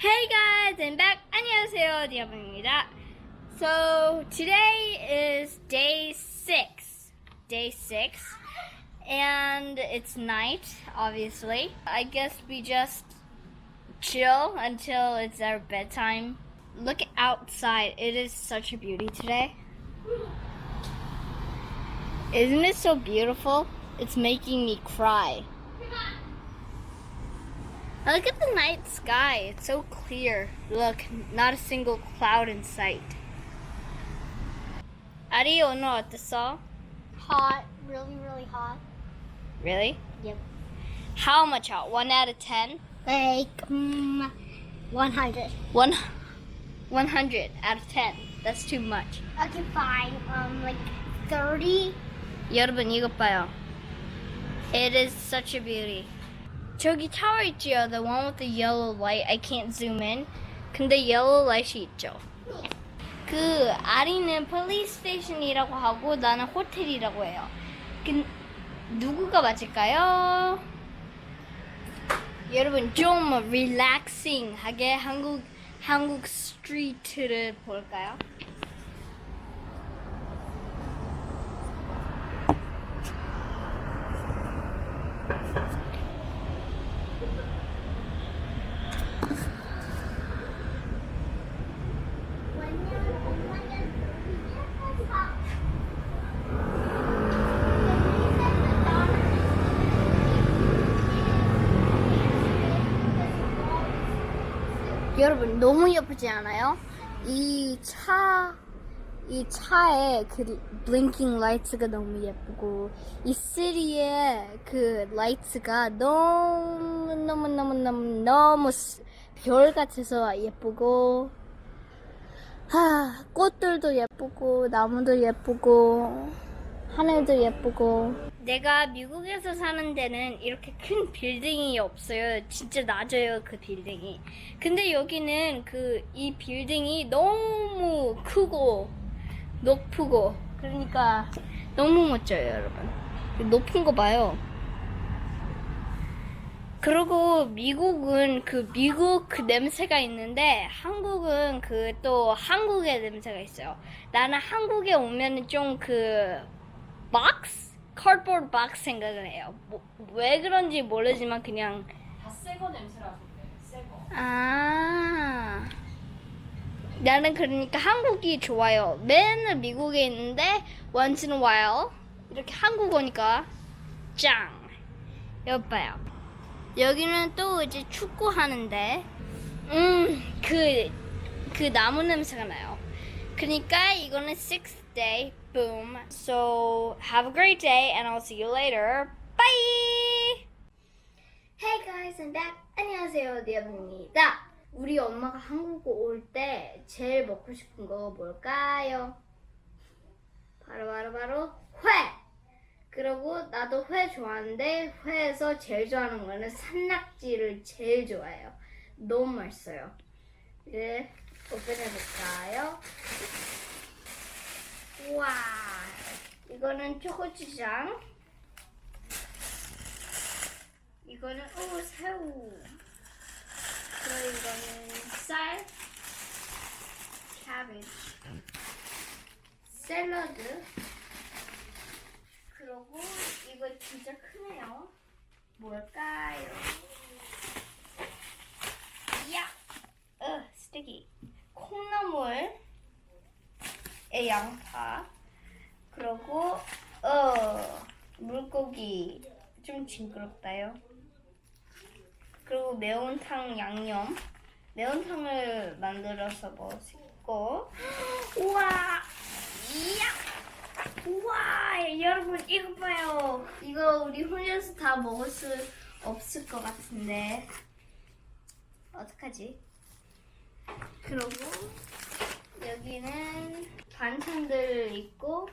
Hey guys, I'm back. 안녕하세요, 디아블입니다. So today is day six. Day six. And it's night, obviously. I guess we just chill until it's our bedtime. Look outside. It is such a beauty today. Isn't it so beautiful? It's making me cry. Look at the night sky. It's so clear. Look, not a single cloud in sight. 아리 오늘 어땠어? Hot, really, really hot. Really? Yep. How much hot? One out of ten? Like, um, 100. One, one hundred out of ten. That's too much. Okay, fine. Um, like 30. 여러분 이것 봐요. It is such a beauty. 저기 타워 있지요? The one with the yellow light. I can't zoom in. 근데 yellow light이 있죠. 그 아리는 police station이라고 하고 나는 호텔이라고 해요. 그, 누구가 맞을까요? 여러분 좀 relaxing하게 한국 한국 스트리트를 볼까요? 여러분 너무 예쁘지 않아요? 이 차, 이 차에 그 블링킹 라이트가 너무 예쁘고 이 시리의 그 라이트가 너무 너무 너무 너무 너무 스- 별 같아서 예쁘고 하, 꽃들도 예쁘고 나무도 예쁘고 하늘도 예쁘고 내가 미국에서 사는 데는 이렇게 큰 빌딩이 없어요. 진짜 낮아요 그 빌딩이. 근데 여기는 그 이 빌딩이 너무 크고 높고 그러니까 너무 멋져요 여러분. 높은 거 봐요. 그리고 미국은 그 미국 그 냄새가 있는데 한국은 그 또 한국의 냄새가 있어요. 나는 한국에 오면은 좀 그 박스, cardboard 박스 생각을 해요. 뭐, 왜 그런지 모르지만 그냥 다 새거 냄새라서 그래. 새거. 아 나는 그러니까 한국이 좋아요. 맨날 미국에 있는데 once in a while 이렇게 한국 오니까 짱 여기 봐요. 여기는 또 이제 축구 하는데 음그 그 나무 냄새가 나요. 그러니까 이거는 sixth day boom. So have a great day and I'll see you later. Bye. Hey guys, I'm back. 안녕하세요, 디아입니다. 우리 엄마가 한국 올 때 제일 먹고 싶은 거 뭘까요? 바로 바로 바로 회. 그리고 나도 회 좋아하는데 회에서 제일 좋아하는 거는 산낙지를 제일 좋아해요. 너무 맛있어요. 이제 오픈해 볼까요? 와, 이거는 초코치장. 이거는 오 새우. 그리고 이거는 쌀, 캐비지, 샐러드. 그리고 이거 진짜 크네요. 뭘까요? 야, 어, 스티키. 콩나물, 에 양파. 그리고 어 물고기 좀 징그럽다요. 그리고 매운탕 양념. 매운탕을 만들어서 먹고. 우와! 이야! 우와! 여러분, 이거 봐요. 이거 우리 혼자서 다 먹을 수 없을 것 같은데. 어떡하지? 그리고 여기는 반찬들 있고,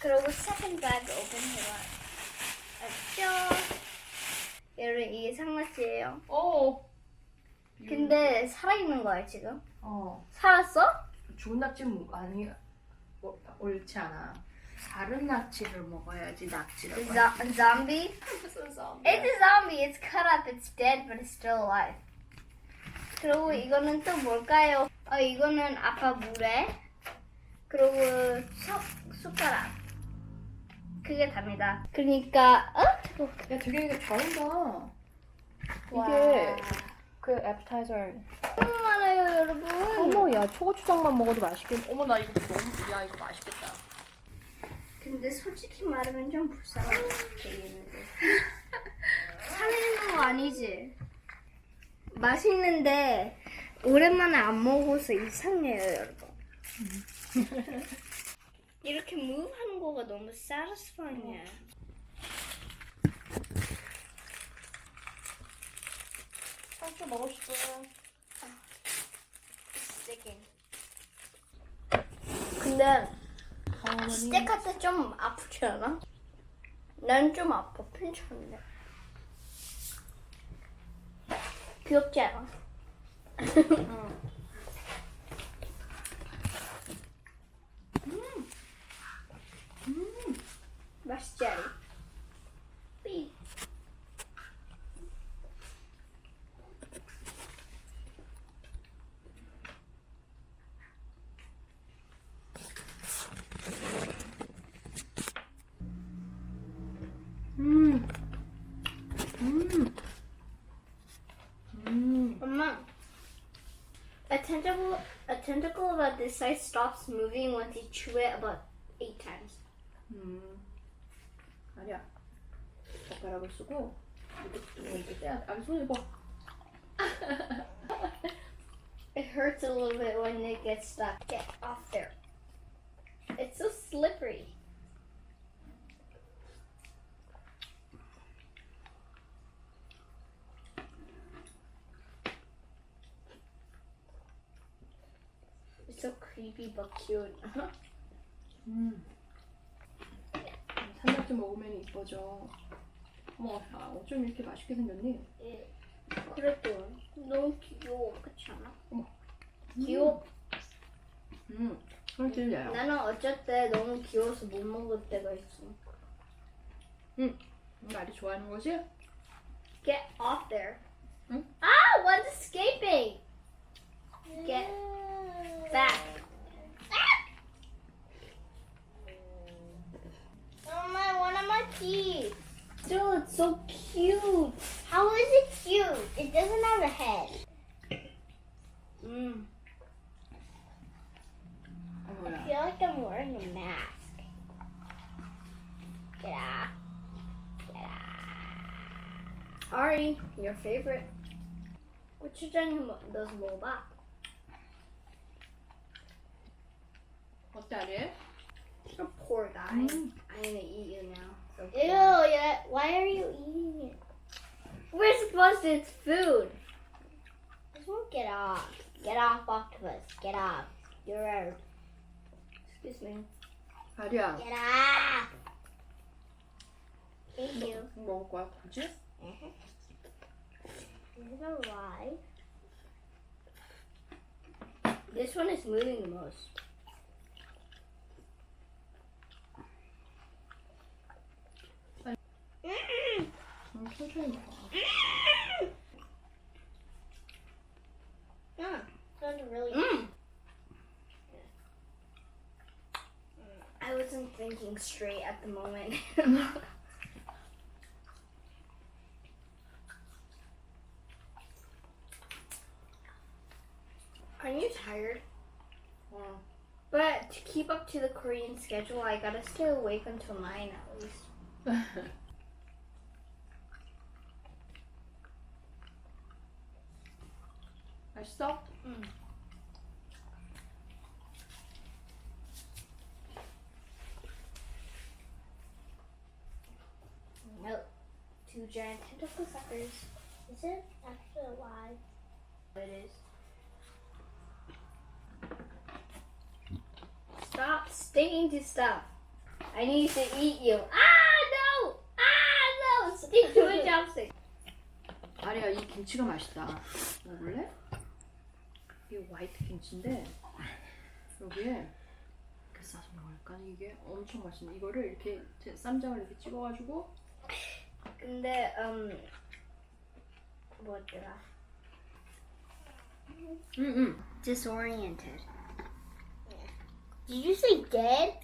그리고 second bag 오픈해봐. 알죠? 여러분, 이게 상낙지예요. 어. 근데 살아있는 거야 지금? 어. 살았어? 좋은 낙지 무 아니 어, 옳지 않아. 다른 낙지를 먹어야지 낙지라고. Zo- zombie? 무슨 썸? It's a zombie. It's cut up. It's dead, but it's still alive. 그리고 이거는 또 뭘까요? 어, 이거는 아빠 물에. 그리고 숟, 숟가락. 그게 답니다. 그러니까, 어? 야 되게 이게 잘한다. 와. 이게 그 애프타이저. 너무 많아요, 여러분. 어머 야 초고추장만 먹어도 맛있겠. 어머 나 이거 너무 야 이거 맛있겠다. 근데 솔직히 말하면 좀 불쌍하게 되겠는데. 살리는 거 아니지? 맛있는데 오랜만에 안 먹어서 이상해요, 여러분. 이렇게 move 하는 거가 너무 satisfying해. 살짝 먹고 싶어요. sticking. 근데 어머니. 스테이크 때좀 아프지 않아? 난 좀 아파, 괜찮은데. 귀엽지 않아? 맛있지 않아? tentacle about this size stops moving once you chew it about eight times. 음. 아니야. 젓가락을 쓰고 이렇게 이렇게 떼야 돼. 아니 손을 봐. It hurts a little bit when it gets stuck. Get off there. It's so slippery. Creepy but cute. 음. 산낙지 먹으면 이뻐져. 어머, 야, 어쩜 이렇게 맛있게 생겼니? 예. 그래도 너무 귀여워, 그렇지 않아? 어머. 귀여워. 음. 그걸 들려요. 나는 어쩔 때 너무 귀여워서 못 먹을 때가 있어. 응. 말이 좋아하는 거지? Get off there. 응? Ah, one's escaping. Get back. Ari, your favorite. What you doing those little What's What that eh? is? A poor guy. Mm. I'm gonna eat you now. Okay. Ew, yeah, why are you eating it? We're supposed to, it's food. Just won't get off. Get off, octopus. Get off. You're rude. Excuse me. Hadi Get off. Thank you. Roll up. Just is a lie? This one is moving the most. Mm-hmm. Mm-hmm. I'm that's really mm. mm. I wasn't thinking straight at the moment. up to the Korean schedule, I gotta stay awake until 9 at least. 맛있어? 응. Nope. Two giant tentacle suckers. Is it actually alive? It is. Stop sticking to stuff. I need to eat you. Ah, no! Ah, no! Stick to a chopstick. 아리야, 이 김치가 맛있다. 먹을래? 이게 화이트 김치인데 여기에 이렇게 싸서 먹을까? 이게 엄청 맛있네. 이거를 이렇게 제 쌈장을 이렇게 찍어가지고 근데, 음, 뭐더라? 응응. disoriented. Did you say dead?